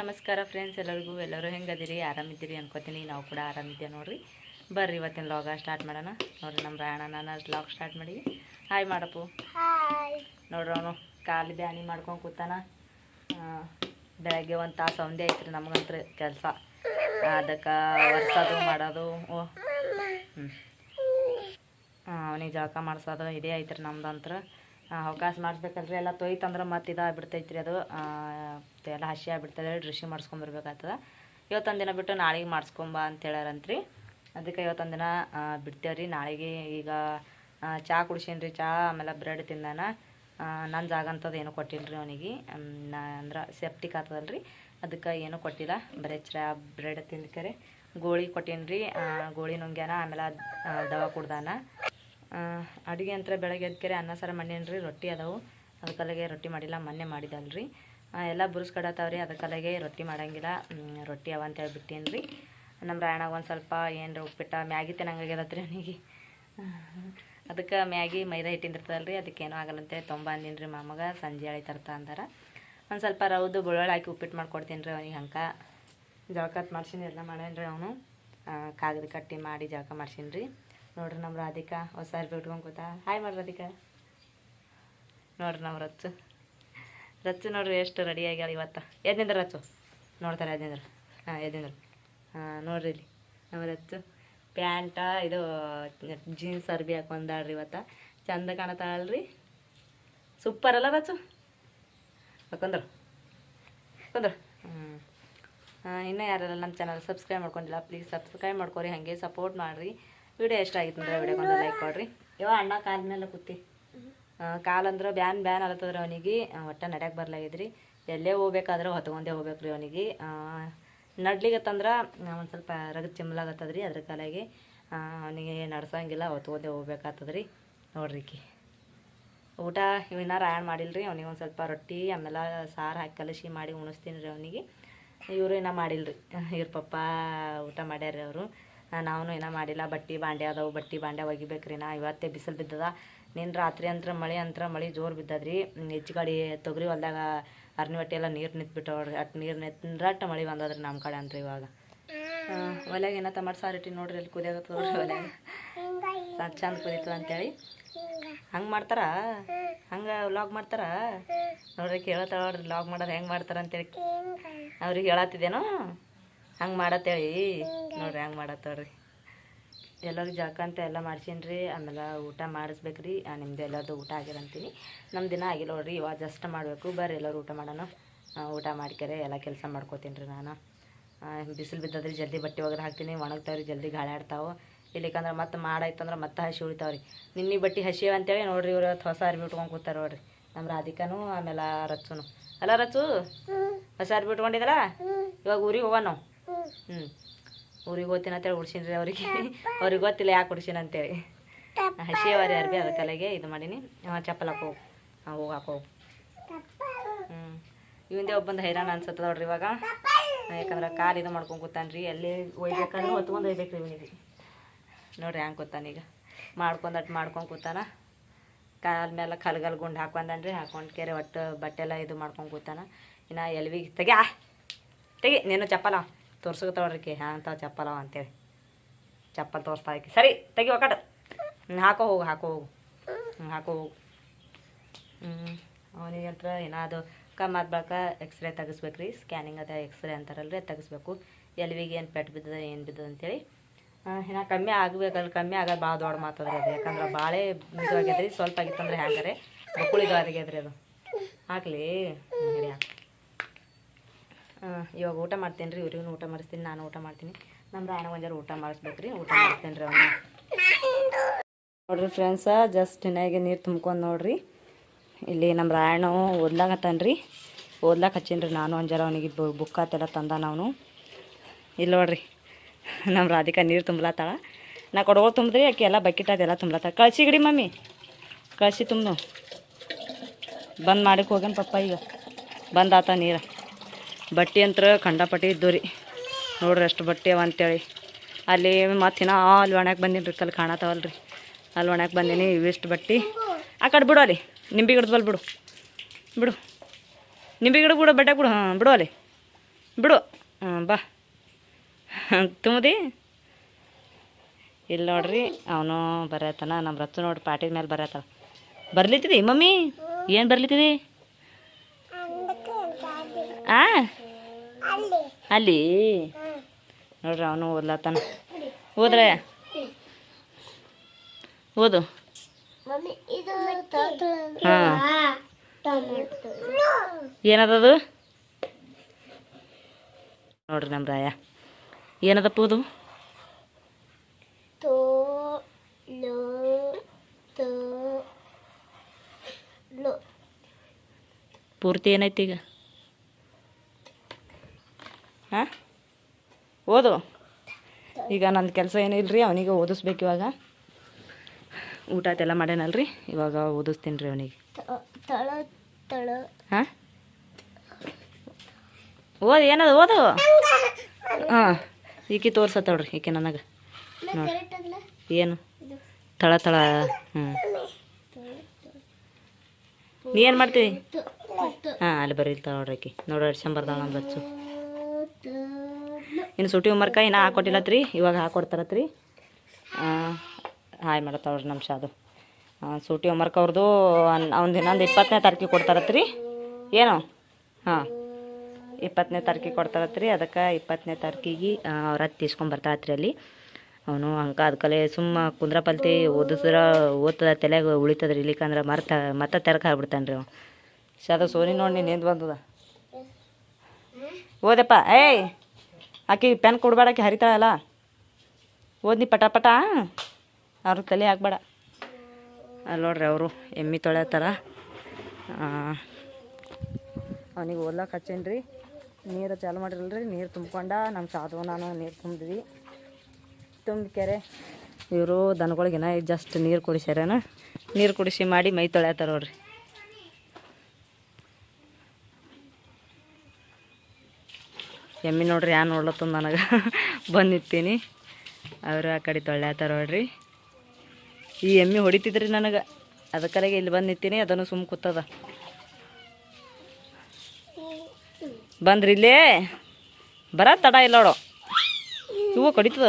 ನಮಸ್ಕಾರ ಫ್ರೆಂಡ್ಸ್ ಎಲ್ಲರಿಗೂ. ಎಲ್ಲರೂ ಹೆಂಗದಿರಿ? ಆರಾಮಿದ್ದೀರಿ ಅನ್ಕೋತೀನಿ. ನಾವು ಕೂಡ ಆರಾಮಿದ್ದೆ ನೋಡ್ರಿ. ಬರ್ರಿ ಇವತ್ತಿನ ಲಾಗ ಸ್ಟಾರ್ಟ್ ಮಾಡೋಣ. ನೋಡ್ರಿ ನಮ್ಮ ರಾಯಣ್ಣ ನಾನು ಲಾಗ್ ಸ್ಟಾರ್ಟ್ ಮಾಡಿ ಹಾಯ್ ಮಾಡಪ್ಪು ನೋಡ್ರಿ ಅವನು ಕಾಲು ಬ್ಯಾನಿ ಮಾಡ್ಕೊಂಡು ಕೂತಾನ. ಬೆಳಗ್ಗೆ ಒಂದು ತಾಸು ಅವಂದೇ ಐತ್ರಿ ನಮಗಂತ್ರ ಕೆಲಸ. ಅದಕ್ಕೆ ಒರ್ಸೋದು ಮಾಡೋದು. ಓ. ಹ್ಞೂ ಅವನಿಗೆ ಜಳಕ ಮಾಡಿಸೋದು ಇದೇ ಐತ್ರಿ ನಮ್ದಂತ್ರ. ಅವಕಾಶ ಮಾಡಿಸ್ಬೇಕಲ್ರಿ. ಎಲ್ಲ ತೊಯ್ತಂದ್ರೆ ಮತ್ತೆ ಇದಾಗ್ಬಿಡ್ತೈತ್ರಿ ಅದು. ಎಲ್ಲ ಹಸಿ ಆಗಿಬಿಡ್ತದೆ ಡ್ರಿಶಿ ಮಾಡಿಸ್ಕೊಂಬರ್ಬೇಕಾಗ್ತದೆ ಇವತ್ತೊಂದು ದಿನ ಬಿಟ್ಟು ನಾಳೆಗೆ ಮಾಡಿಸ್ಕೊಂಬ ಅಂತ ಹೇಳ್ಯಾರಂತ್ರಿ. ಅದಕ್ಕೆ ಇವತ್ತೊಂದು ದಿನ ಬಿಡ್ತೇವ್ರಿ. ನಾಳೆಗೆ ಈಗ ಚಹಾ ಕುಡ್ಸೀನಿ ರೀ ಚಹಾ ಆಮೇಲೆ ಬ್ರೆಡ್ ತಿಂದಾನ. ನನ್ನ ಜಾಗ ಅಂತದ್ದು ಏನೂ ಕೊಟ್ಟಿಲ್ಲರಿ ಅವನಿಗೆ. ನಾ ಅಂದ್ರೆ ಸೆಪ್ಟಿಕ್ ಆಗ್ತದಲ್ಲ ರೀ ಅದಕ್ಕೆ ಏನೂ ಕೊಟ್ಟಿಲ್ಲ. ಬರೀ ಚಾ, ಬ್ರೆಡ್ ತಿಂದ್ಕರೆ. ಗೋಳಿ ಕೊಟ್ಟೀನಿ ರೀ ಗೋಳಿ ನುಂಗ್ಯಾನ. ಆಮೇಲೆ ದವಾ ಕುಡ್ದಾನ. ಅಡುಗೆ ಅಂತ ಬೆಳಗ್ಗೆ ಎದ್ಕೆರೆ ಅನ್ನ, ಸಾರು ಮಾಡೀನಿ ರೀ ರೊಟ್ಟಿ ಅದಾವು. ಅದಕ್ಕಲ್ಲಿಗೆ ರೊಟ್ಟಿ ಮಾಡಿಲ್ಲ, ಮೊನ್ನೆ ಮಾಡಿದಲ್ರಿ. ಎಲ್ಲ ಬುರ್ಸ್ಕಡತಾವ್ರಿ ಅದಕ್ಕಲ್ಲಿಗೆ ರೊಟ್ಟಿ ಮಾಡಂಗಿಲ್ಲ. ರೊಟ್ಟಿ ಅವ ಅಂತ ಬಿಟ್ಟೀನಿ ರೀ ನಮ್ಮ ರಾಯಣಾಗ ಒಂದು ಸ್ವಲ್ಪ ಏನು ಉಪ್ಪಿಟ್ಟ ಮ್ಯಾಗಿ ತಿನ್ನಂಗಾಗ್ಯದತ್ರಿ ಅವನಿಗೆ. ಅದಕ್ಕೆ ಮ್ಯಾಗಿ ಮೈದಾ ಹಿಟ್ಟಿಂದಿರ್ತದಲ್ಲ ರೀ ಅದಕ್ಕೇನೂ ಆಗಲ್ಲಂತೆ. ಅಂತೇಳಿ ತೊಂಬ ಅಂದಿನಿ ರೀ ಮಾಮಗ, ಸಂಜೆ ಹೇಳಿ ತರ್ತಾ ಅಂದಾರ. ಒಂದು ಸ್ವಲ್ಪ ರೌದು ಬೆಳ್ಳುಳ್ಳಿ ಹಾಕಿ ಉಪ್ಪಿಟ್ಟು ಮಾಡ್ಕೊಡ್ತೀನಿ ರೀ ಅವನಿಗೆ ಹಂಗೆ ಜಳಕತ್ ಮಾಡ್ಸೀನಿ, ಎಲ್ಲ ಮಾಡ್ಯಾನ ರೀ ಅವನು ಕಾಗದ ಕಟ್ಟಿ ಮಾಡಿ ಜಳಕ ಮಾಡ್ಸೀನಿ ರೀ ನೋಡ್ರಿ ನಮ್ಮ ರಾಧಿಕಾ, ಹೊಸ ಅರ್ಬಿ ಉಟ್ಕೊಂಡು ಕೂತ. ಹಾಯ್ ಮಾಡಿ ರಾಧಿಕಾ. ನೋಡ್ರಿ ನಮ್ಮ ರಚ್ಚು. ರಚ್ಚು ನೋಡ್ರಿ ಎಷ್ಟು ರೆಡಿ ಆಗ್ಯಾಳ ಇವತ್ತು. ಎದ್ನಿಂದ್ರ ರಚ್ಚು? ನೋಡ್ತಾರೆ ಎದ್ನಿಂದ್ರ. ಹಾಂ ಎದ್ನಿಂದ್ರ. ಹಾಂ, ನೋಡ್ರಿ ಇಲ್ಲಿ. ನಮ್ಮ ರಚ್ಚು. ಪ್ಯಾಂಟ, ಇದು ಜೀನ್ಸ್ ಅರ್ಬಿ ಹಾಕೊಂಡಾಳ್ರಿ ಇವತ್ತು. ಚಂದ ಕಾಣತಾಳ್ರಿ ಸೂಪರ್ ಅಲ್ಲ ರಚ್ಚು? ಹಾಕೊಂಡ್ರು ಹಾಕೊಂಡ್ರು ಹ್ಞೂ ಇನ್ನೂ ಯಾರೆಲ್ಲ ನಮ್ಮ ಚಾನಲ್ ಸಬ್ಸ್ಕ್ರೈಬ್ ಮಾಡ್ಕೊಂಡಿಲ್ಲ ಪ್ಲೀಸ್ ಸಬ್ಸ್ಕ್ರೈಬ್ ಮಾಡ್ಕೊರಿ, ಹಾಗೆ ಸಪೋರ್ಟ್ ಮಾಡಿರಿ. ವಿಡಿಯೋ ಎಷ್ಟು ಆಗಿತ್ತು ಅಂದ್ರೆ ವಿಡಿಯೋಗೊಂದು ಲೈಕ್ ಕೊಡ್ರಿ. ಯೋ ಅಣ್ಣ ಕಾಲ ಮೇಲೆ ಕೂತಿ. ಕಾಲು ಅಂದ್ರೆ ಬ್ಯಾನ್ ಬ್ಯಾನ್ ಅಲತ್ತದ್ರೆ ಅವನಿಗೆ. ಒಟ್ಟು ನಡ್ಯಕ್ಕೆ ಬರ್ಲಾಗಿದ್ರಿ. ಎಲ್ಲೇ ಹೋಗ್ಬೇಕಾದ್ರೆ ಹೊತ್ಕೊಂಡೇ ಹೋಗ್ಬೇಕ್ರಿ ಅವನಿಗೆ. ನಡ್ಲಿಗತ್ತಂದ್ರೆ ಒಂದು ಸ್ವಲ್ಪ ರಗತ್ ಚಿಮ್ಲಾಗತ್ತದ್ರಿ ಅದ್ರ ಕಾಲಾಗಿ. ಅವನಿಗೆ ನಡ್ಸಂಗಿಲ್ಲ, ಹೊತ್ಕೊಂಡೇ ಹೋಗ್ಬೇಕಾಗ್ತದ್ರಿ ನೋಡ್ರಿಕಿ ಊಟ ಇವಿನ ರಾಯಣ ಮಾಡಿಲ್ರಿ. ಅವನಿಗೆ ಒಂದು ಸ್ವಲ್ಪ ರೊಟ್ಟಿ ಆಮೇಲೆ ಸಾರು ಹಾಕಿ ಕಲಸಿ ಮಾಡಿ ಉಣಿಸ್ತೀನಿ ರೀ ಅವನಿಗೆ. ಇವರು ಇನ್ನೂ ಮಾಡಿಲ್ರಿ. ಇವ್ರ ಪಪ್ಪ ಊಟ ಮಾಡ್ಯಾರ ಅವರು. ನಾವು ಏನೋ ಮಾಡಿಲ್ಲ. ಬಟ್ಟೆ ಬಾಂಡೆ ಅದಾವು, ಬಟ್ಟೆ ಬಾಂಡೆ ಒಗಿಬೇಕ್ರಿ ನಾ. ಇವತ್ತೇ ಬಿಸಿಲು ಬಿದ್ದದ. ನಿನ್ನ ರಾತ್ರಿ ಅಂತ್ರ ಮಳೆ ಅಂತ್ರ ಮಳೆ ಜೋರು ಬಿದ್ದದ್ರಿ. ಹೆಚ್ಚು ಕಡೆ ತೊಗರಿ ಹೊಲ್ದಾಗ ಅರ್ನಿ ಬಟ್ಟೆ ಎಲ್ಲ ನೀರು ನಿಂತ್ಬಿಟ್ಟವ್ರಿ ಅಟ್ ನೀರು ನಿಂತ್ರಟ್ಟು ಮಳೆ ಬಂದದ್ರಿ ನಮ್ಮ ಕಡೆ ಅಂತ್ರಿ ಇವಾಗ. ಒಲೆಗೆ ಏನೋ ಟಮಾಟೊ ಸಾರು ಇಟ್ಟು ನೋಡ್ರಿ ಅಲ್ಲಿ ಕುದಿಯಾಗತ್ತದ ಒಲೆ ಚಂದ ಕುದೀತು ಅಂತೇಳಿ. ಹಂಗೆ ಮಾಡ್ತಾರ? ಹಂಗೆ ವ್ಲಾಗ್ ಮಾಡ್ತಾರ? ನೋಡ್ರಿ ಕೇಳತ್ತಾಳ ಲಾಗ್ ವ್ಲಾಗ್ ಮಾಡೋದು ಹೆಂಗೆ ಮಾಡ್ತಾರ ಅಂತೇಳಿ ಅವ್ರಿಗೆ ಹೇಳತ್ತಿದೇನೋ? ಹಂಗೆ ಮಾಡತ್ತೇಳಿ. ನೋಡ್ರಿ ಹಂಗೆ ಮಾಡತ್ತವ್ರಿ. ಎಲ್ಲರಿಗೂ ಜಳಕ ಅಂತ ಎಲ್ಲ ಮಾಡ್ಸೀನಿ ರೀ ಆಮೇಲೆ ಊಟ ಮಾಡಿಸ್ಬೇಕು ರೀ ನಿಮ್ದು ಎಲ್ಲರದು ಊಟ ಆಗಿರಂತೀನಿ ನಮ್ಮ ದಿನ ಆಗಿಲ್ಲ ನೋಡ್ರಿ. ಇವಾಗ ಜಸ್ಟ್ ಮಾಡಬೇಕು. ಬರ್ರಿ ಎಲ್ಲರೂ ಊಟ ಮಾಡೋಣ. ಊಟ ಮಾಡ್ಕ್ಯಾರೆ. ಎಲ್ಲ ಕೆಲಸ ಮಾಡ್ಕೋತೀನಿ ರೀ ನಾನು ಬಿಸಿಲು ಬಿದ್ದದ್ರಿ ಜಲ್ದಿ ಬಟ್ಟೆ ಒಗೆದು ಹಾಕ್ತೀನಿ. ಒಣಗ್ತಾವ್ರಿ ಜಲ್ದಿ ಗಾಳಿ ಆಡ್ತಾವೆ ಇಲ್ಲಿಕಂದ್ರೆ ಮತ್ತೆ ಮಾಡಾಯ್ತಂದ್ರೆ ಮತ್ತೆ ಹಸಿ ಉಳಿತಾವ್ರಿ. ನಿನ್ನೆ ಬಟ್ಟೆ ಹಸಿ ಅಂತೇಳಿ ನೋಡ್ರಿ ಇವ್ರು ಹೊಸ ಅರ್ಬಿ ಉಟ್ಕೊಂಡು ಕೂತಾರೆ ನೋಡ್ರಿ. ನಮ್ಮ ರಾಧಿಕಾನು ಆಮೇಲೆ ರಚ್ಚುನು. ಅಲ್ಲ ರಚ್ಚು ಹೊಸ ಅರ್ಬಿ ಉಟ್ಕೊಂಡಿದ್ದಲ್ಲ ಇವಾಗ ಊರಿಗೆ ಹೋಗೋಣ ನಾವು? ಹ್ಞೂ ಊರಿಗೆ ಹೋಗ್ತೀನಿ ಅಂತೇಳಿ ಉಡ್ಸೀನಿ ರೀ ಅವ್ರಿಗೆ. ಅವ್ರಿಗೆ ಗೊತ್ತಿಲ್ಲ ಯಾಕೆ ಉಡ್ಸಿನ ಅಂತೇಳಿ. ಹಸಿ ಅವರಿ ಅರ್ಬಿ ಅದ್ರ ಕಲೆಗೆ ಇದು ಮಾಡೀನಿ. ಚಪ್ಪಲ್ ಹಾಕೋ. ಹಾಂ ಹೋಗಿ ಹಾಕೋ ಹ್ಞೂ ಇವಂದೇ ಒಬ್ಬಂದು ಹೈರಾಣ ಅನ್ಸತ್ತದ ನೋಡ್ರಿ ಇವಾಗ. ಯಾಕಂದ್ರೆ ಕಾಲು ಇದು ಮಾಡ್ಕೊಂಡು ಕೂತಾನ್ರಿ. ಎಲ್ಲಿ ಒಯ್ಬೇಕಂದ್ರೆ ಹೊತ್ಕೊಂಡು ಒಯ್ಬೇಕು ರೀ ಇವನಿಗೆ. ನೋಡ್ರಿ ಹ್ಯಾಂಗೆ ಕೂತಾನೀಗ ಮಾಡ್ಕೊಂಡು ಅಟ್ ಮಾಡ್ಕೊಂಡು ಕೂತಾನ. ಕಾಲ ಮೇಲೆ ಕಲ್ಗಲ್ ಗುಂಡು ಹಾಕೊಂಡನ್ರಿ. ಹಾಕೊಂಡು ಕೆರೆ ಒಟ್ಟು ಬಟ್ಟೆ ಎಲ್ಲ ಇದು ಮಾಡ್ಕೊಂಡು ಕೂತಾನ. ಇನ್ನು ಎಲ್ವಿಗೆ ತೆಗ್ಯಾ. ತೆಗಿ. ನೀನು ಚಪ್ಪಲ ತೋರ್ಸಕತ್ತವ್ರಿ ಹಾಂ ಅಂತ ಚಪ್ಪಲವ ಅಂತೇಳಿ. ಚಪ್ಪಲ್ ತೋರಿಸ್ತಾ ಆಕಿ, ಸರಿ ತೆಗಿ ಹ್ಞೂ ಹಾಕೋ ಹೋಗು ಹಾಕೋ ಹೋಗು. ಹಾಕೋ ಹೋಗು. ಹ್ಞೂ ಅವನಿಗೆ ಹತ್ರ ಕ ಮಾತು ಬಳಕ ಎಕ್ಸ್ರೇ ತೆಗಿಸ್ಬೇಕು ರೀ ಸ್ಕ್ಯಾನಿಂಗ್ ಅದ ಎಕ್ಸ್ರೇ ಅಂತಾರಲ್ರಿ ತೆಗಿಸ್ಬೇಕು. ಎಲ್ವಿಗೆ ಏನು ಪೆಟ್ಟು ಬಿದ್ದದ, ಏನು ಬಿದ್ದದ ಅಂತೇಳಿ. ಏನ ಕಮ್ಮಿ ಆಗಬೇಕಲ್ಲ ಕಮ್ಮಿ ಆಗೋದು ಭಾಳ ದೊಡ್ಡ ಮಾತದ್ರಿ ಅದು. ಯಾಕಂದ್ರೆ ಭಾಳ ಇದು ಆಗ್ಯದ್ರಿ, ಸ್ವಲ್ಪ ಆಗಿತ್ತಂದ್ರೆ ಹ್ಯಾಂಗಾರೆ. ಮಕ್ಕಳು ಇದು ಆಗ್ಯದ್ರಿ ಅದು. ಹಾಕ್ಲಿ. ಹಾಕು. ಇವಾಗ ಊಟ ಮಾಡ್ತೇನೆ ರೀ ಇವ್ರಿಗೂ ಊಟ ಮಾಡಿಸ್ತೀನಿ, ನಾನು ಊಟ ಮಾಡ್ತೀನಿ. ನಮ್ಮ ರಾಣ ಒಂಜಾರು ಊಟ ಮಾಡಿಸ್ಬೇಕ್ರಿ, ಊಟ ಮಾಡಿಸ್ತೀನಿ ರೀ ಅವನು. ನೋಡ್ರಿ ಫ್ರೆಂಡ್ಸ ಜಸ್ಟ್ ಇನ್ನಾಗೆ ನೀರು ತುಂಬ್ಕೊಂಡು ನೋಡ್ರಿ. ಇಲ್ಲಿ ನಮ್ಮ ರಾಯಣ ಓದ್ಲಾಕತ್ತಾನ ರೀ ಓದ್ಲಾಕ ಹಚ್ಚೀನಿ ರೀ ನಾನು ಒಂಜಾರ ಅವನಿಗೆ ಬುಕ್ ಆತೆಲ್ಲ ತಂದ ನಾವು ಇಲ್ಲಿ ನೋಡ್ರಿ ನಮ್ಮ ರಾಧಿಕಾ ನೀರು ತುಂಬಲತ್ತಾಳ ನಾ ಕೊಡಗೋಳು ತುಂಬಿದ್ರಿ, ಆಕೆ ಎಲ್ಲ ಬಕೆಟ್ ಅದೆಲ್ಲ ತುಂಬಲತ್ತಾಳ ಕಳ್ಸಿ ಗಿಡಿ ಮಮ್ಮಿ, ಕಳ್ಸಿ ತುಂಬ ಬಂದ್ ಮಾಡಕ್ಕೆ ಹೋಗ್ಯಾನ ಪಪ್ಪ ಈಗ. ಬಂದಾತ ನೀರು. ಬಟ್ಟೆ ಅಂತರ ಕಂಡಪಟ್ಟಿ ಇದ್ದು ರೀ. ನೋಡ್ರಿ ಅಷ್ಟು ಬಟ್ಟೆ ಅವ ಅಂತೇಳಿ. ಅಲ್ಲಿ ಮತ್ತು ಇನ್ನೂ ಅಲ್ಲಿ ಒಣಕ್ಕೆ ಬಂದೀನಿ ರೀ ಕಲ್ ಕಾಣತಾವಲ್ಲ ರೀ ಅಲ್ಲಿ ಒಣಕ್ಕೆ ಬಂದೀನಿ ಇವಿಷ್ಟು ಬಟ್ಟೆ. ಆ ಕಡೆ ಬಿಡು ಅಲ್ಲಿ ನಿಂಬೆ ಗಿಡದ ಬಲ್ ಬಿಡು. ಬಿಡು. ನಿಂಬೆ ಗಿಡ ಬಿಡು ಬಟ್ಟೆ ಬಿಡು ಹಾಂ ಬಿಡು ಅಲ್ಲಿ. ಬಿಡು. ಹಾಂ ಬಾ. ತುಂಬದಿ ಇಲ್ಲಿ ನೋಡ್ರಿ ಅವನು ಬರತ್ತಾನ ನಮ್ಮ ರತ್ತು ನೋಡ್ರಿ ಪಾಟಿದ ಮೇಲೆ ಬರತ್ತಾವ ಬರ್ಲಿತ್ತಿದಿ ಮಮ್ಮಿ? ಏನು ಬರ್ಲಿತ್ತಿದಿ? ಆ? ಅಲ್ಲಿ. ನೋಡ್ರಿ ಅವನು ಓದ್ಲತ್ತಾನ ಓದ್ರೆ? ಓದು. ಹಾಂ. ಏನದದು ನೋಡ್ರಿ ನಮ್ಮ ರಾಯ. ಏನದಪ್ಪ ಇದು ಪೂರ್ತಿ ಏನೈತಿ ಈಗ? ಓದು. ಈಗ ನನ್ನ ಕೆಲಸ ಏನಿಲ್ಲ ರೀ ಅವನಿಗೆ ಓದಿಸ್ಬೇಕು ಇವಾಗ. ಊಟ ಅದೆಲ್ಲ ಮಾಡ್ಯಾನಲ್ರಿ, ಇವಾಗ ಓದಿಸ್ತೀನಿ ರೀ ಅವನಿಗೆ. ಹಾಂ? ಓದು, ಏನದು ಓದು? ಹಾಂ, ಈಕೆ ತೋರ್ಸತ್ತವ್ರಿ ಈಕೆ ನನಗೆ. ನೋಡಿ ಏನು? ತಳ ತಳ ಹ್ಞೂ ನೀ ಏನು ಮಾಡ್ತೀವಿ? ಹಾಂ, ಅಲ್ಲಿ ಬರೀಲ್ತ ನೋಡ್ರಿ ಆಕಿ ನೋಡ್ರಿ ಅಡ್ಸಂಬರ್ದಾಳ ನಮ್ಮ ಬಚ್ಚು ಇನ್ನು ಸುಟಿ ಉಮರ್ಕ ಇನ್ನು ಹಾಕೊಟ್ಟಿಲ್ಲತ್ರಿ, ಇವಾಗ ಹಾಕೊಡ್ತಾರತ್ರಿ. ಹಾಯ್ ಮಾಡತ್ತವ್ರಿ ನಮ್ಮ ಶಾದು. ಸೂಟಿ ಉಮರ್ಕ ಅವ್ರದ್ದು ಅವ್ನು ಇನ್ನೊಂದು ಇಪ್ಪತ್ತನೇ ತಾರೀಕಿಗೆ ಕೊಡ್ತಾರತ್ರಿ. ಏನು? ಹಾಂ. ಇಪ್ಪತ್ತನೇ ತಾರೀಕಿಗೆ ಕೊಡ್ತಾರತ್ರಿ. ಅದಕ್ಕೆ ಇಪ್ಪತ್ತನೇ ತಾರೀಕಿಗೆ ಅವ್ರ ಹತ್ತು ಇಸ್ಕೊಂಬರ್ತಾರತ್ರಿ ಅಲ್ಲಿ. ಅವನು ಅಂಕ ಅದ್ಕಲೆ ಸುಮ್ಮ ಕುಂದ್ರಪಲ್ತಿ ಓದಿಸ್ರ ಓದ್ತದ, ತಲೆಗೆ ಉಳಿತದ್ರಿ ಇಲ್ಲಿಕಂದ್ರೆ ಮರ್ತ, ಮತ್ತೆ ತೆರಕ ಆಗ್ಬಿಡ್ತಾನೆ ರೀ ಅವ. ಶಾದ ಸೋನಿ ನೋಡಿ ನೀನು ಬಂದದ? ಓದಪ್ಪ, ಏಯ್! ಆಕಿ ಪೆನ್ ಕೊಡ್ಬೇಡ ಆಕಿ ಹರಿತಾಳಲ್ಲ. ಓದ್ನಿ ಪಟ ಪಟ. ಅವ್ರ ತಲೆ ಹಾಕ್ಬೇಡ. ಅಲ್ಲಿ ನೋಡ್ರಿ ಅವರು ಎಮ್ಮಿ ತೊಳೆತಾರ ಅವನಿಗೆ ಓದ್ಲಕ್ಕೆ ಹಚ್ಚೇನಿ ರೀ ನೀರು ಚಾಲು ಮಾಡಿರಲ್ರಿ, ನೀರು ತುಂಬ್ಕೊಂಡ ನಮ್ಮ ಸಾಧು ನಾನು ನೀರು ತುಂಬಿದ್ವಿ. ತುಂಬ ಕೆರೆ. ಇವರು ದನಗಳಿಗೆ ಜಸ್ಟ್ ನೀರು ಕುಡಿಸ್ಯಾರೇನ? ನೀರು ಕುಡಿಸಿ ಮಾಡಿ ಮೈ ತೊಳೆತಾರ ನೋಡ್ರಿ. ಎಮ್ಮಿ ನೋಡ್ರಿ ಯಾ ನೋಡ್ಲತ್ತ ನನಗೆ. ಬಂದಿತ್ತೀನಿ. ಅವರು ಆ ಕಡೆ ತೊಳ್ಯಾತಾರ ನೋಡ್ರಿ. ಈ ಎಮ್ಮಿ ಹೊಡಿತಿದ್ರಿ ನನಗೆ. ಅದಕ್ಕಲಾಗೆ ಇಲ್ಲಿ ಬಂದು ಅದನ್ನು ಸುಮ್ಮ ಕೂತದ. ಬಂದ್ರಿ ಇಲ್ಲೇ? ಬರ ತಡ ಇಲ್ಲ ನೋಡು. ಇವು ಕಡಿತದ?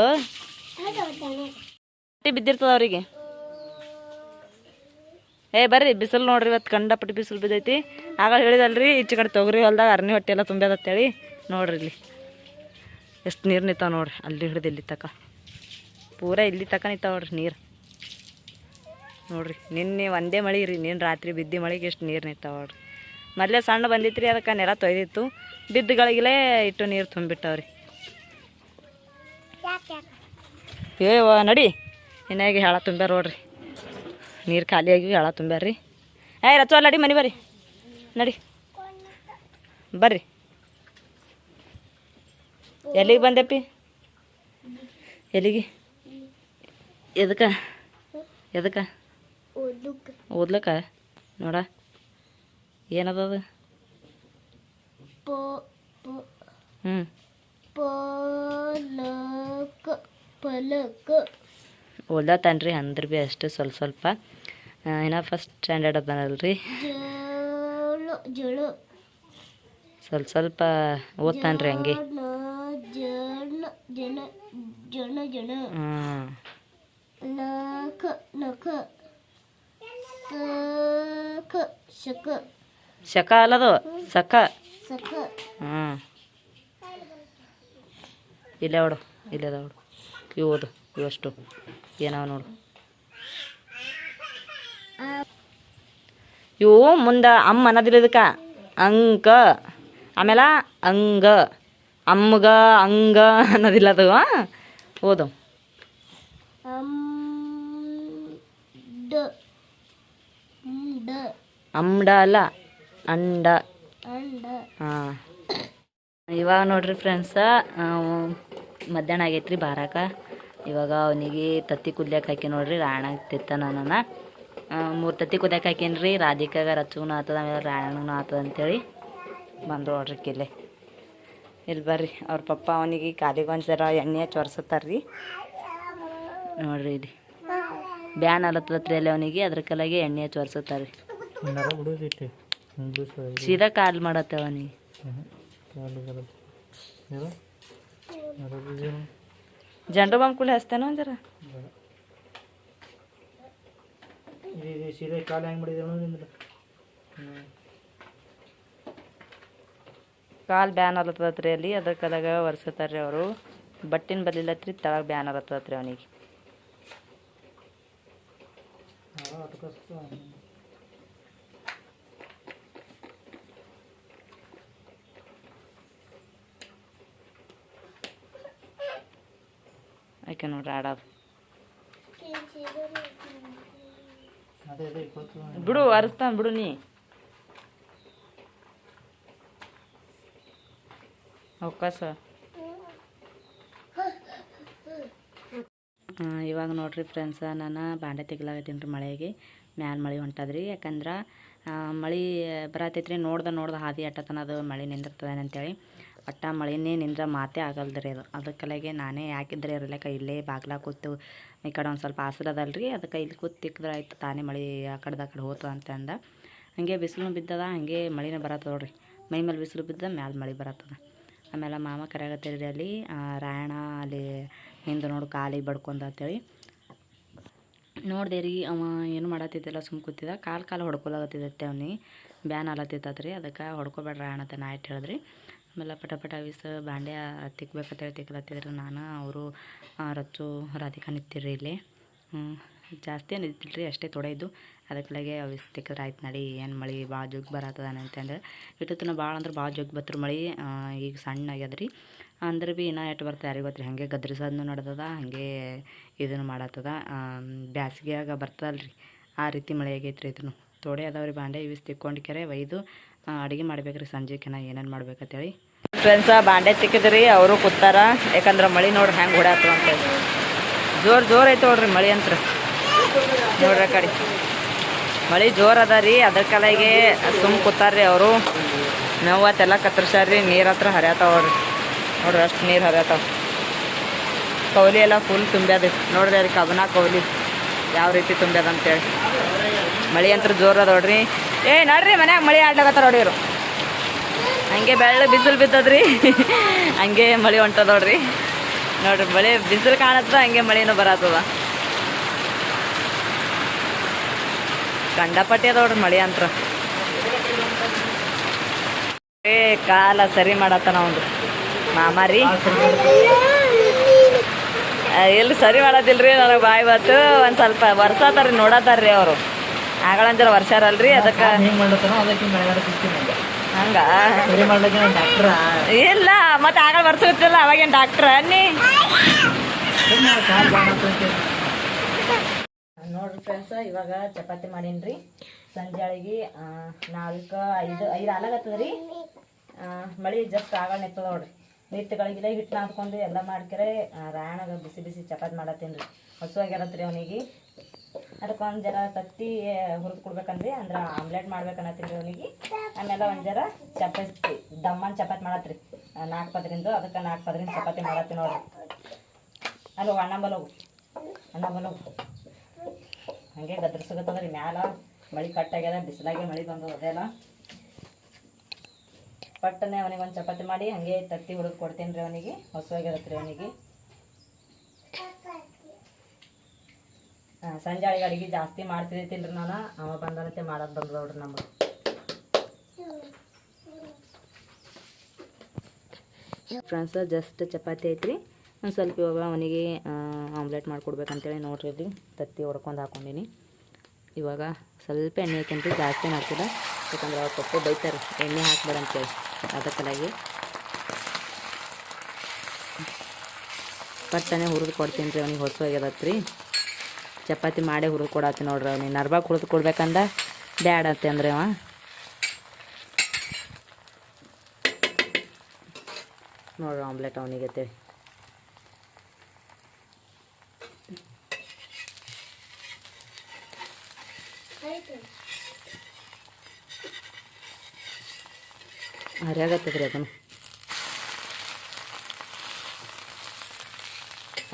ಬಿದ್ದಿರ್ತದ ಅವರಿಗೆ. ಏ, ಬರ್ರಿ. ಬಿಸಿಲು ನೋಡ್ರಿ ಇವತ್ತು ಕಂಡಪಟ್ಟಿ ಬಿಸಿಲು ಬಿದ್ದೈತಿ. ಆಗ ಹೇಳಿದಲ್ರಿ, ಈಚೆ ಕಡೆ ತೊಗರಿ ಹೊಲ್ದಾಗ ಅರ್ನಿ ಹೊಟ್ಟೆ ಎಲ್ಲ ತುಂಬ್ಯದತ್ತೇಳಿ ನೋಡ್ರಿ ಇಲ್ಲಿ. ಎಷ್ಟು ನೀರು ನಿಂತಾವ ನೋಡ್ರಿ, ಅಲ್ಲಿ ಹಿಡಿದು ಇಲ್ಲಿ ತಕ. ಪೂರ ಇಲ್ಲಿ ತಕ ನಿಂತಾವ ನೋಡ್ರಿ ನೀರು. ನೋಡ್ರಿ, ನಿನ್ನೆ ಒಂದೇ ಮಳೆ ರೀ ನಿನ್ನ ರಾತ್ರಿ ಬಿದ್ದಿ ಮಳೆಗೆ ಎಷ್ಟು ನೀರು ನಿಂತಾವ ನೋಡ್ರಿ. ಮೊದಲೇ ಸಣ್ಣ ಬಂದಿತ್ತು ರೀ ಅದಕ್ಕೆ ನೆಲ ತೊಯ್ದಿತ್ತು. ಬಿದ್ದುಗಳಿಗೆಲೇ ಇಟ್ಟು ನೀರು ತುಂಬಿಟ್ಟವ್ರಿ. ಏ ನಡಿ. ಇನ್ನಾಗಿ ಹೇಳ ತುಂಬ್ಯಾರ ನೋಡ್ರಿ. ನೀರು ಖಾಲಿಯಾಗಿ ಹೇಳ ತುಂಬ್ಯಾರ ರೀ ಏಯ್ ರಚು ನಡಿ, ಮನೆ ಬರ್ರಿ. ನಡಿ. ಬರ್ರಿ. ಎಲ್ಲಿಗೆ ಬಂದೆಪ್ಪಿ? ಎಲ್ಲಿಗೆ? ಎದಕ್ಕೆ ಎದಕ್ಕೆ ಓದ್ಲಕ್ಕ. ನೋಡ. ಏನದದು ಅದು? ಹ್ಞೂ ಓದ್ಲತ್ತಾನ್ರಿ ಅಂದ್ರೆ ಭೀ ಅಷ್ಟು ಸ್ವಲ್ಪ ಸ್ವಲ್ಪ. ಇನ್ನು ಫಸ್ಟ್ ಸ್ಟ್ಯಾಂಡರ್ಡ್ ಅದಾನಲ್ರಿ ಸ್ವಲ್ಪ ಸ್ವಲ್ಪ ಓದ್ತಾನ್ರಿ ಹಂಗೆ. ಜನ ಜನ ಜನ ನಕ ನಕ ಸಖ ಶಕ ಶಕ ಅಲ್ಲದು? ಸಕ. ಸಕ. ಹ್ಮ್. ಇಲ್ಲೇ ನೋಡು ಇಲ್ಲೇ ಅದಾವ ನೋಡು. ಇವು ಓದು ಇವಷ್ಟು ಏನಾವ ನೋಡು. ಇವು ಮುಂದೆ ಅಮ್ಮ ಅನ್ನೋದಿಲ್ಲ ಇದಕ್ಕೆ ಅಂಕ. ಆಮೇಲೆ ಅಂಗ. ಅಮ್ಮಗ ಅಂಗ ಅನ್ನೋದಿಲ್ಲ ಅದು? ಓದು. ಅಮ್ಡ ಅಲ್ಲ ಅಂಡ. ಹಾಂ. ಇವಾಗ ನೋಡ್ರಿ ಫ್ರೆಂಡ್ಸ ಮಧ್ಯಾಹ್ನ ಆಗೈತ್ರಿ ಬಾರಾಕ. ಇವಾಗ ಅವನಿಗೆ ತತ್ತಿ ಕುದ್ಯಾಕ ಹಾಕಿ ನೋಡ್ರಿ ರಾಯಣ ತಿತ್ತ ನನ್ನ ಮೂರು ತತ್ತಿ ಕುದ್ಯಾಕ ಹಾಕೀನಿ ರಾಧಿಕಾಗ ರಚುನು ಆತದ ಆಮೇಲೆ ರಾಯಣ್ಣನು ಆತದ ಅಂತೇಳಿ ಬಂದ್ರು ನೋಡ್ರಿ ಕಿಲ್ಲೆ. ಇಲ್ಲಿ ಬರ್ರಿ, ಅವ್ರ ಪಪ್ಪ ಅವನಿಗೆ ಕಾಲಿಗೆ ಒಂದು ಜರ ಎಣ್ಣೆ ಹಚ್ಚಿ ಒರೆಸತ್ತಾರ್ರಿ ನೋಡ್ರಿ ಇಲ್ಲಿ. ಬ್ಯಾನ್ ಅಲತ್ತತ್ರಿ ಅಲ್ಲಿ ಅವನಿಗೆ, ಅದ್ರ ಕಲಾಗೆ ಎಣ್ಣೆ ಹಚ್ಚಿ ಒರೆಸತ್ತಾರ್ರಿ ಸೀದಾ ಕಾಲು ಮಾಡತ್ತೆ ಅವನಿಗೆ. ಜನರು ಬಾಂಬ್ ಕುಳಿ ಹಚ್ತೇನೋ ಜರ? ಸೀದಾ ಕಾಲು ಹೆಂಗೆ ಮಾಡಿದ್ರೆ ಕಾಲು ಬ್ಯಾನ್ ಅಲತ್ತದ್ರಿ ಅಲ್ಲಿ ಅದ್ರ ಕಲಾಗ ಒರೆಸತ್ತಾರ್ರಿ ಅವರು. ಬಟ್ಟಿನ ಬಲಿಲತ್ರಿ ತಳಗ ಬ್ಯಾನ್ ಅಲತ್ತದ್ರಿ ಅವನಿಗೆ. ಆಯ್ಕೆ ನೋಡ್ರಿ ಆಡೋದು ಬಿಡು ಒರೆಸ್ತಾನ ಬಿಡು ನೀ. ಅವಕಾಶ. ಇವಾಗ ನೋಡ್ರಿ ಫ್ರೆಂಡ್ಸ ನಾನು ಬಾಂಡೆ ತೆಗಿಲಾಗತ್ತೀನಿ ರೀ ಮಳೆಗೆ. ಮ್ಯಾಲ ಮಳೆ ಹೊಂಟದ್ರಿ, ಯಾಕಂದ್ರೆ ಮಳೆ ಬರತೈತ್ರಿ, ನೋಡ್ದೆ ನೋಡ್ದೆ ಹಾದಿ ಅಟ್ಟತನ ಅದು ಮಳೆ ನಿಂದಿರ್ತದೆ ಅಂತೇಳಿ. ಒಟ್ಟ ಮಳೆನೇ ನಿಂದ್ರೆ ಮಾತೇ ಆಗಲ್ದ್ರಿ ಅದು. ಅದಕ್ಕಲಾಗೆ ನಾನೇ ಯಾಕಿದ್ರೆ ಇರಲಿಕ್ಕ ಇಲ್ಲೇ ಬಾಗ್ಲ ಕೂತು, ಈ ಕಡೆ ಒಂದು ಸ್ವಲ್ಪ ಹಸಿರದಲ್ರಿ ಅದಕ್ಕೆ ಇಲ್ಲಿ ಕೂತು ತಿಕ್ಕಿದ್ರೆ ಆಯ್ತು, ತಾನೇ ಮಳೆ ಆ ಕಡೆದ ಆ ಕಡೆ ಹೋತು ಅಂತ ಅಂದ ಹಾಗೆ ಬಿಸಿಲು ಬಿದ್ದದ, ಹಾಗೆ ಮಳೆನೇ ಬರತ್ತದ ನೋಡ್ರಿ. ಮೈ ಮೇಲೆ ಬಿಸಿಲು ಬಿದ್ದ, ಮ್ಯಾಲೆ ಮಳೆ ಬರತ್ತದ. ಆಮೇಲೆ ಮಾಮ ಕರೆಯಾಗತ್ತೀರಿ ಅಲ್ಲಿ ರಾಯಣ ಅಲ್ಲಿ ಹಿಂದೆ ನೋಡು ಕಾಲಿಗೆ ಬಡ್ಕೊಂಡ ಅಂತೇಳಿ. ನೋಡಿದೆ ರೀ ಅವ ಏನು ಮಾಡತ್ತಿದ್ದಿಲ್ಲ ಸುಮ್ ಕೂತಿದ್ದ ಕಾಲು ಕಾಲು ಹೊಡ್ಕೊಲಾಗತ್ತಿದ್ದತ್ತೆ ಅವ್ನಿಗೆ. ಬ್ಯಾನ್ ಆಲತ್ತಿತ್ತತ್ರಿ, ಅದಕ್ಕೆ ಹೊಡ್ಕೊಬೇಡ ರಾಯಣ ಅಂತ ನಾ ಹೇಳಿದ್ರಿ. ಆಮೇಲೆ ಪಟ ಪಟ ವಿಸ ಬಾಂಡ್ಯ ತಿಕ್ಬೇಕಂತೇಳಿ ತಿಕ್ಕಲತ್ತಿದ್ರಿ ನಾನು, ಅವರು ರಚ್ಚು, ರಾಧಿಕಾ ನಿಂತಿರ್ರಿ ಇಲ್ಲಿ. ಜಾಸ್ತಿ ಏನು ಇದ್ದಿಲ್ಲ ರೀ ಅಷ್ಟೇ ತೊಡೆ ಇದ್ದು. ಅದಕ್ಕಾಗೆ ಅವು ತಿಕ್ಕಿದ್ರೆ ಆಯ್ತು ನಡಿ, ಏನು ಮಳೆ ಭಾಳ ಜಗ್ಗಿ ಬರತ್ತದಾನೆ ಅಂತಂದ್ರೆ ಇಟ್ಟತನ ಭಾಳ ಅಂದ್ರೆ ಭಾಳ ಜೋಗ್ ಬತ್ತರು ಮಳೆ ಈಗ ಸಣ್ಣ ಆಗ್ಯದ ರೀ ಅಂದ್ರೆ ಭೀ ಇನ್ನೂ ಎಷ್ಟು ಬರ್ತಾ ಯಾರಿಗೆ ಗೊತ್ತ್ರಿ, ಹಾಗೆ ಗದ್ರಿಸೋದನ್ನು ನಡ್ದದ, ಹಾಗೆ ಇದನ್ನು ಮಾಡತ್ತದ ಬ್ಯಾಸಿಗ್ಯಾಗ ಬರ್ತದಲ್ರಿ. ಆ ರೀತಿ ಮಳೆ ಆಗೈತ್ರಿ ಇದನ್ನು ತೋಡೆ ಅದಾವ್ರಿ ಬಾಂಡೆ ಇವಿಸ್ ತಿಕ್ಕೊಂಡು ಕೆರೆ, ಒಯ್ದು ಅಡುಗೆ ಮಾಡ್ಬೇಕ್ರಿ ಸಂಜೆಕಿನ ಏನೇನು ಮಾಡ್ಬೇಕಂತೇಳಿ. ಫ್ರೆಂಡ್ಸ ಬಾಂಡೆ ತಿಕ್ಕಿದ್ರಿ, ಅವರು ಕೂತಾರ, ಯಾಕಂದ್ರೆ ಮಳೆ ನೋಡ್ರಿ ಹೆಂಗೆ ಹೊಡ್ಯಾತು ಅಂತೇಳಿ ಜೋರು ಜೋರು ಐತೆ ನೋಡ್ರಿ ಮಳೆ ಅಂತ ನೋಡ್ರಿ ಕಡೆ. ಮಳೆ ಜೋರು ಅದ ರೀ, ಅದ್ರ ಕಲೆಗೆ ಸುಮ್ ಕೂತಾರ್ರಿ ಅವರು. ಮೇವತ್ತೆಲ್ಲ ಕತ್ತರ್ಸ್ಯಾರ್ರಿ ನೀರು ಹತ್ರ ಹರಿಯತಾವ ನೋಡ್ರಿ ಅಷ್ಟು ನೀರು ಹರಿಯತಾವ. ಕೌಲಿ ಎಲ್ಲ ಫುಲ್ ತುಂಬ್ಯಾದ ನೋಡ್ರಿ ಅಲ್ಲಿ ಕಬನ ಕೌಲಿ ಯಾವ ರೀತಿ ತುಂಬ್ಯದ ಅಂತೇಳಿ. ಮಳೆ ಅಂತ ಜೋರು ಅದ ನೋಡ್ರಿ. ಏ, ನೋಡ್ರಿ ಮನ್ಯಾಗ ಮಳೆ ಆಡ್ಲಾಗತ್ತ ನೋಡಿರು ಹಂಗೆ ಬೆಳ್ಳ ಬಿಸಿಲು ಬಿದ್ದದ್ರಿ ಹಂಗೆ ಮಳೆ ಹೊಂಟದ ನೋಡ್ರಿ. ನೋಡ್ರಿ, ಮಳೆ ಬಿಸಿಲು ಕಾಣತ್ತದ, ಹಂಗೆ ಮಳೆನೂ ಬರತ್ತದ ಕಂಡಪಟ್ಟಿ ನೋಡ್ರಿ ಮಳೆ ಅಂತ ಏ ಕಾಲ ಸರಿ ಮಾಡತ್ತ ಒಂದು ಮಾಮಾರಿ ಎಲ್ಲಿ ಸರಿ ಮಾಡೋದಿಲ್ರಿ ನನಗೆ ಬಾಯಿ ಬತ್ತು ಒಂದು ಸ್ವಲ್ಪ ವರ್ಷತಾರ ನೋಡತ್ತಾರ್ರಿ ಅವರು. ಆಗಳಂಜರ ವರ್ಷಾರಲ್ರಿ ಅದಕ್ಕೆ ಹಂಗೆ ಇಲ್ಲ ಮತ್ತೆ ಆಗಳ ವರ್ಷ ಇರ್ತಿಲ್ಲ ಅವಾಗೇನು ಡಾಕ್ಟ್ರ ಅನ್ನಿ? ನೋಡ್ರಿ ಫ್ರೆಂಡ್ಸ್ ಇವಾಗ ಚಪಾತಿ ಮಾಡೀನ್ರಿ. ಸಂಜೆಳಿಗೆ ನಾಲ್ಕು, ಐದು ಐದು ಆಲಾಗತ್ತದ ರೀ ಮಳೆ ಜಸ್ಟ್ ಆಗಣ ನಿತ್ತದ ನೋಡ್ರಿ. ಹಿಟ್ಟುಗಳಿಗೆಲ್ಲ ಹಿಟ್ಟು ನಾದ್ಕೊಂಡು ಎಲ್ಲ ಮಾಡ್ಕರೆ ರಾಯಣಗ ಬಿಸಿ ಬಿಸಿ ಚಪಾತಿ ಮಾಡತ್ತೀನಿ ರೀ ಹಸುವಾಗಿರತ್ರಿ ಅವನಿಗೆ. ಅದಕ್ಕೆ ಒಂದು ಜರ ತತ್ತಿ ಹುರಿದು ಕೊಡ್ಬೇಕಂದ್ರಿ, ಅಂದ್ರೆ ಆಮ್ಲೆಟ್ ಮಾಡ್ಬೇಕನ್ನತ್ತೀನಿ ರೀ ಅವನಿಗೆ. ಆಮೇಲೆ ಒಂದು ಜರ ಚಪಾತಿ, ದಮ್ಮನ್ ಚಪಾತಿ ಮಾಡತ್ರಿ. ನಾಲ್ಕು ಪದರಿಂದ, ಅದಕ್ಕೆ ನಾಲ್ಕು ಪದರಿಂದ ಚಪಾತಿ ಮಾಡತ್ತೀನಿ ನೋಡ್ರಿ. ಅಲ್ಲಿ ಅಣ್ಣ ಬಲೋಗು ಅಣ್ಣ ಬಲೋಗು ಹಂಗೆ ಗದ್ರಸಗತ್ತದ್ರಿ ಮ್ಯಾಲ ಮಳೆ ಕಟ್ಟಾಗ್ಯದ ಬಿಸಿಲಾಗೆ ಮಳೆ ಬಂದು ಅದೆಲ್ಲ ಪಟ್ಟನೆ ಅವನಿಗೆ ಒಂದು ಚಪಾತಿ ಮಾಡಿ, ಹಂಗೆ ತತ್ತಿ ಹುರಿದು ಕೊಡ್ತೀನಿ ರೀ ಅವನಿಗೆ ಹೊಸವಾಗಿರತ್ತೆ ಅವನಿಗೆ. ಹಾಂ, ಸಂಜೆ ಅಡಿಗೆ ಅಡಿಗೆ ಜಾಸ್ತಿ ಮಾಡ್ತಿದ್ದಿಲ್ರಿ ನಾನು, ಅವ ಬಂದನಂತೆ ಮಾಡೋದು ಬಂದ ನೋಡ್ರಿ ನಮಗೆ. ಫ್ರೆಂಡ್ಸ್ ಜಸ್ಟ್ ಚಪಾತಿ ಐತ್ರಿ. ಒಂದು ಸ್ವಲ್ಪ ಇವಾಗ ಅವನಿಗೆ ಆಮ್ಲೆಟ್ ಮಾಡಿಕೊಡ್ಬೇಕಂತೇಳಿ ನೋಡ್ರಿ ತತ್ತಿ ಹೊಡ್ಕೊಂಡು ಹಾಕೊಂಡಿನಿ. ಇವಾಗ ಸ್ವಲ್ಪ ಎಣ್ಣೆ ಹಾಕಂತ ಜಾಸ್ತಿ ಹಾಕಿಲ್ಲ ಯಾಕಂದ್ರೆ ಅವ್ರು ಪಪ್ಪು ಬೈತಾರೆ, ಎಣ್ಣೆ ಹಾಕ್ಬೇಡ ಅಂತೇಳಿ. ಅದಕ್ಕಾಗಿ ಪಟ್ಟನೆ ಹುರಿದು ಕೊಡ್ತೀನಿ ರೀ ಅವ್ನಿಗೆ ಹೊಸ ರೀ ಚಪಾತಿ ಮಾಡೇ ಹುರಿದು ಕೊಡತ್ತೀನಿ ನೋಡ್ರಿ ಅವ್ನಿಗೆ. ನರ್ಬಾಗ ಹುರಿದು ಕೊಡ್ಬೇಕಂದ ಬ್ಯಾಡತ್ತೆ ಅಂದ್ರೆ ಅವ. ನೋಡ್ರಿ ಆಮ್ಲೆಟ್ ಅವನಿಗೆ ಹರಿಯಾಗತ್ತದ್ರಿ ಅದನ್ನು.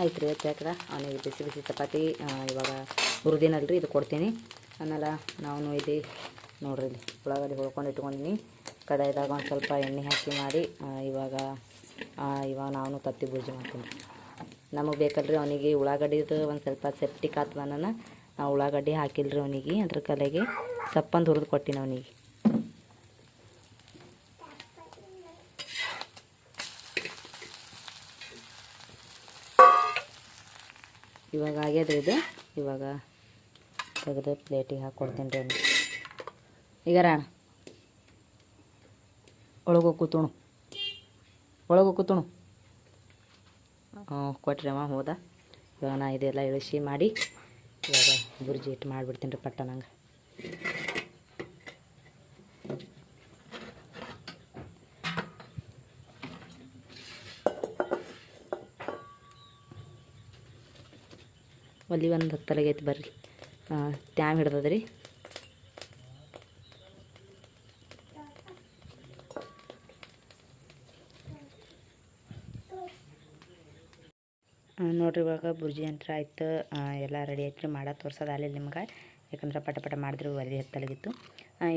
ಆಯ್ತು ರೀ ಯಾಕಂದ್ರೆ ಅವನಿಗೆ ಬಿಸಿ ಬಿಸಿ ಚಪಾತಿ ಇವಾಗ ಹುರಿದಿನಲ್ರಿ ಇದು ಕೊಡ್ತೀನಿ. ಅನ್ನಲ್ಲ ನಾವು ಇದು ನೋಡ್ರಿ ಇಲ್ಲಿ ಉಳ್ಳಾಗಡ್ಡಿ ಹೊಳ್ಕೊಂಡು ಇಟ್ಕೊಂಡಿನಿ. ಕಡಾಯಿದಾಗ ಒಂದು ಸ್ವಲ್ಪ ಎಣ್ಣೆ ಹಾಕಿ ಮಾಡಿ ಇವಾಗ ಇವಾಗ ನಾವು ತತ್ತಿ ಬೂಜಿ ಮಾಡ್ತೀನಿ ನಮಗೆ ಬೇಕಲ್ರಿ ಅವನಿಗೆ ಉಳ್ಳಾಗಡ್ಡಿದು ಒಂದು ಸ್ವಲ್ಪ ಸೆಪ್ಟಿಕ್ ಆತ್ವನ ಉಳ್ಳಾಗಡ್ಡಿ ಹಾಕಿಲ್ರಿ ಅವನಿಗೆ, ಅದ್ರ ಕಲೆಗೆ ಸಪ್ಪಂದು ಹುರಿದು ಕೊಟ್ಟಿನಿ ಅವನಿಗೆ. ಇವಾಗ ಆಗ್ಯದ್ರಿ ಇದು. ಇವಾಗ ತೆಗೆದು ಪ್ಲೇಟಿಗೆ ಹಾಕ್ಕೊಡ್ತೀನಿ ರೀ ಈಗ ರಾಣ ಒಳಗೋ ಕೂತುಣು. ಒಳಗೋ ಕೂತುಣು. ಕೊಟ್ರಿ ಅಮ್ಮ, ಹೋದ. ಇವಾಗ ನಾ ಇದೆಲ್ಲ ಇಳಿಸಿ ಮಾಡಿ ಇವಾಗ ಬುರ್ಜಿ ಇಟ್ಟು ಮಾಡಿಬಿಡ್ತೀನಿ ರೀ ಪಟ್ಟ ನಂಗೆ. ಒಲಿ ಒಂದು ಹತ್ತಲಾಗೈತಿ ಬರ್ರಿ. ಟ್ಯಾಮ್ ಹಿಡ್ದದ್ರಿ. ನೋಡ್ರಿ ಇವಾಗ ಬುರ್ಜಿ ಅಂತ ಆಯ್ತು. ಎಲ್ಲ ರೆಡಿ ಆಯ್ತು. ರೀ ಮಾಡೋದು ತೋರ್ಸೋದು ಆಗಲಿಲ್ಲ ನಿಮ್ಗೆ. ಯಾಕಂದ್ರೆ ಪಟ ಪಟ ಮಾಡಿದ್ರೆ ಒಲಿ ಹತ್ತಲಾಗಿತ್ತು.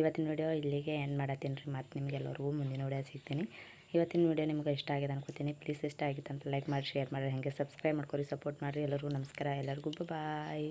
ಇವತ್ತಿನ ವಿಡಿಯೋ ಇಲ್ಲಿಗೆ ಎಂಡ್ ಮಾಡತ್ತೀನಿ ರೀ. ಮತ್ತು ನಿಮಗೆಲ್ಲರಿಗೂ ಮುಂದಿನ ವಿಡಿಯೋ ಸಿಗ್ತೀನಿ. ಇವತ್ತಿನ ವಿಡಿಯೋ ನಿಮ್ಗೆ ಇಷ್ಟ ಆಗಿದೆ ಅನ್ಕೋತೀನಿ. ಪ್ಲೀಸ್ ಇಷ್ಟ ಆಗಿತ್ತು ಅಂತ ಲೈಕ್ ಮಾಡಿ ಶೇರ್ ಮಾಡಿ ಹಾಗೆ ಸಬ್ಸ್ಕ್ರೈಬ್ ಮಾಡ್ಕೊರಿ ಸಪೋರ್ಟ್ ಮಾಡಿರಿ. ಎಲ್ಲರಿಗೂ ನಮಸ್ಕಾರ. ಎಲ್ಲರಿಗೂ ಬಾಯ್